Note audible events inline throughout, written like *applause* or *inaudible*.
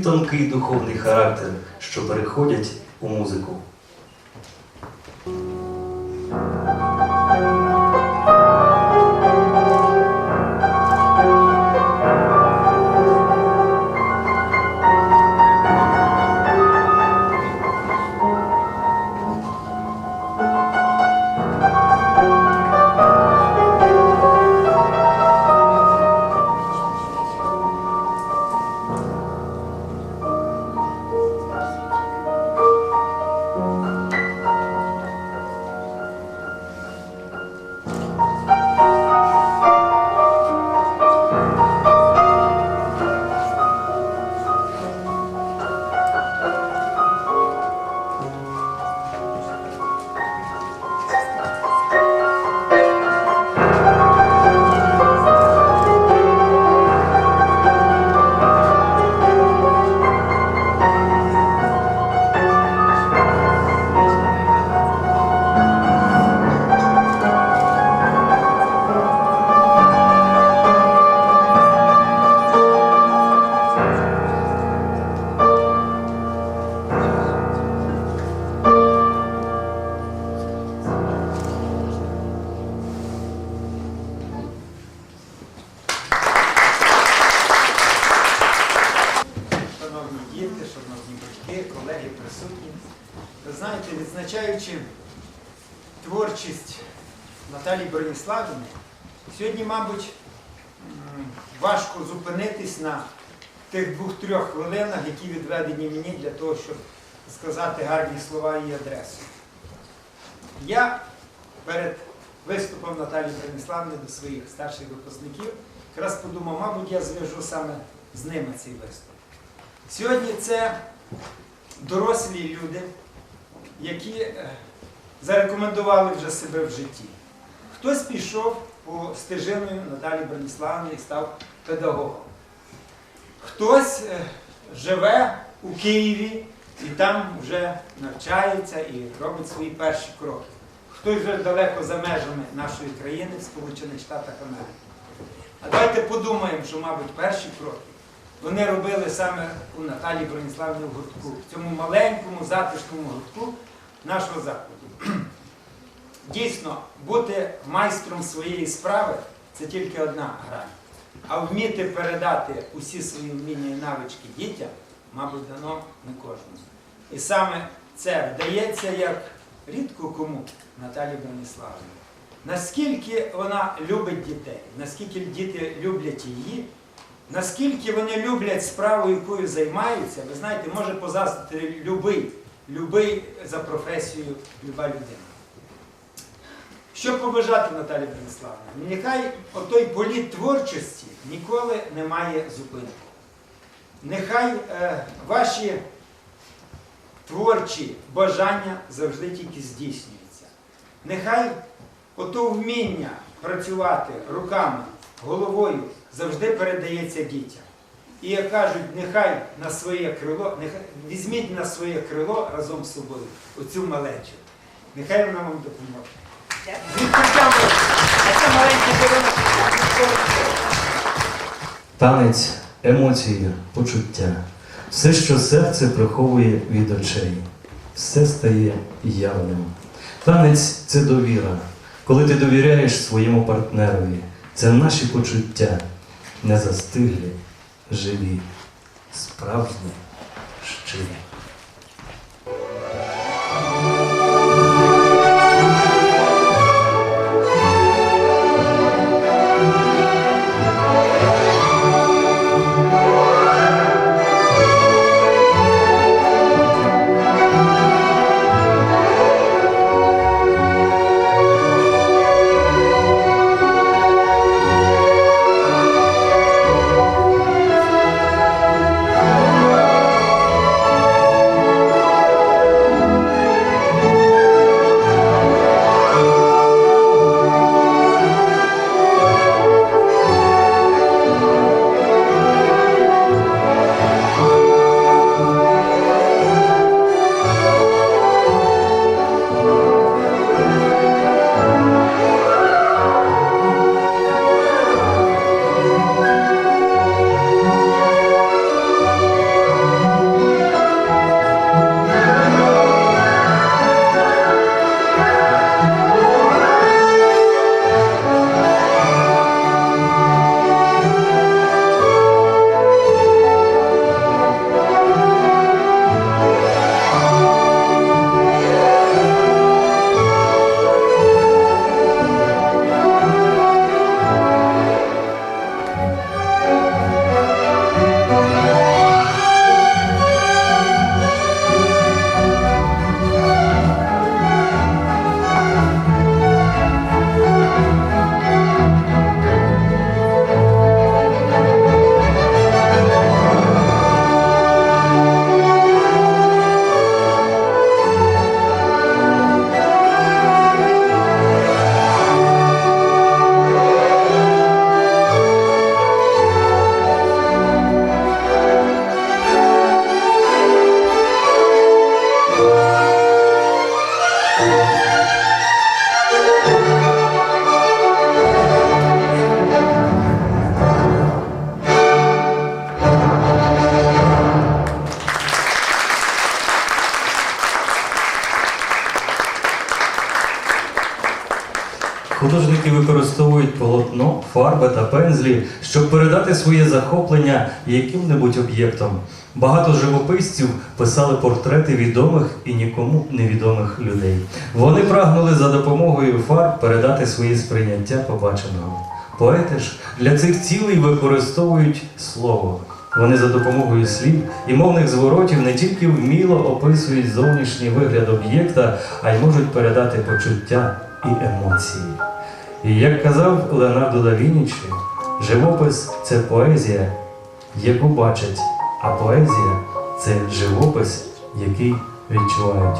тонкий духовний характер, що переходять у музику. Знаєте, відзначаючи творчість Наталії Броніславівни, сьогодні, мабуть, важко зупинитись на тих двох-трьох хвилинах, які відведені мені для того, щоб сказати гарні слова її адресу. Я перед виступом Наталії Броніславівни до своїх старших випускників якраз подумав, мабуть, я зв'яжу саме з ними цей виступ. Сьогодні це дорослі люди, які е, зарекомендували вже себе в житті. Хтось пішов по стежиною Наталі Броніславни і став педагогом. Хтось е, живе у Києві і там вже навчається і робить свої перші кроки. Хтось вже далеко за межами нашої країни в Сполучених Штатах Америки. А давайте подумаємо, що, мабуть, перші кроки вони робили саме у Наталії Броніславні в гуртку, в цьому маленькому затишному гуртку нашого закладу. *clears throat* Дійсно, бути майстром своєї справи це тільки одна грань. А вміти передати усі свої вміння і навички дітям, мабуть, дано не кожному. І саме це вдається як рідко кому Наталі Броніславівні. Наскільки вона любить дітей, наскільки діти люблять її, Наскільки вони люблять справу, якою займаються, ви знаєте, може позасти любий, любий за професією, люба людина. Що побажати Наталі Брониславівні? Нехай отой політ творчості ніколи не має зупинку. Нехай е, ваші творчі бажання завжди тільки здійснюються. Нехай ото вміння працювати руками, головою завжди передається дітям. І як кажуть, нехай на своє крило, нехай візьміть на своє крило разом з собою оцю малечу. Нехай вона вам допоможе. Танець, емоції, почуття. Все, що серце приховує від очей, все стає явним. Танець це довіра. Коли ти довіряєш своєму партнерові, це наші почуття не застиглі, живі, справжні, щирі. Фарби та пензлі, щоб передати своє захоплення яким-небудь об'єктом. Багато живописців писали портрети відомих і нікому невідомих людей. Вони прагнули за допомогою фарб передати своє сприйняття побаченого. Поети ж для цих цілей використовують слово. Вони за допомогою слів і мовних зворотів не тільки вміло описують зовнішній вигляд об'єкта, а й можуть передати почуття і емоції. І як казав Леонардо да Вінчі, живопис це поезія, яку бачать, а поезія це живопис, який відчувають.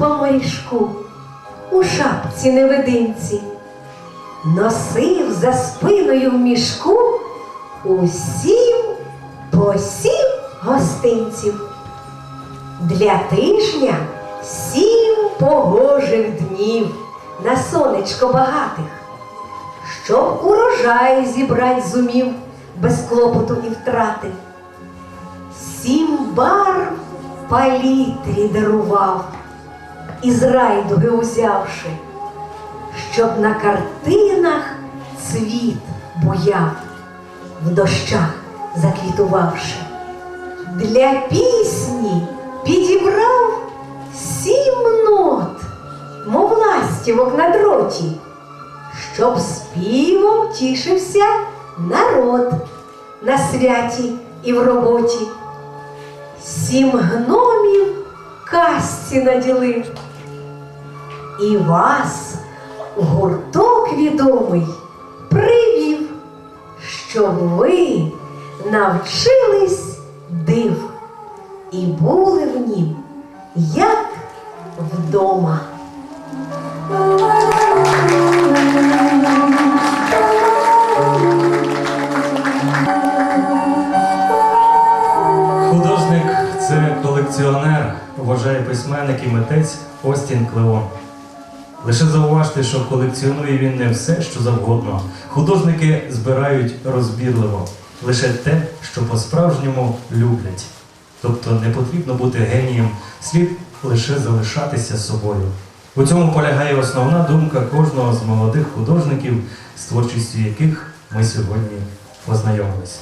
Поморішку у шапці невидимці, носив за спиною в мішку усім по сім гостинців. Для тижня сім погожих днів на сонечко багатих, щоб урожай зібрать зумів без клопоту і втрати. Сім барв палітрі дарував, із райдуги узявши, щоб на картинах цвіт буяв, в дощах заквітувавши. Для пісні підібрав сім нот, мов ластівок на дроті, щоб співом тішився народ на святі і в роботі. Сім гномів казці наділив. І вас гурток відомий привів, щоб ви навчились див і були в нім, як вдома. Художник це колекціонер, вважає письменник і митець Остін Клеон. Лише зауважте, що колекціонує він не все, що завгодно. Художники збирають розбірливо лише те, що по-справжньому люблять. Тобто не потрібно бути генієм, слід лише залишатися собою. У цьому полягає основна думка кожного з молодих художників, з творчістю яких ми сьогодні познайомилися.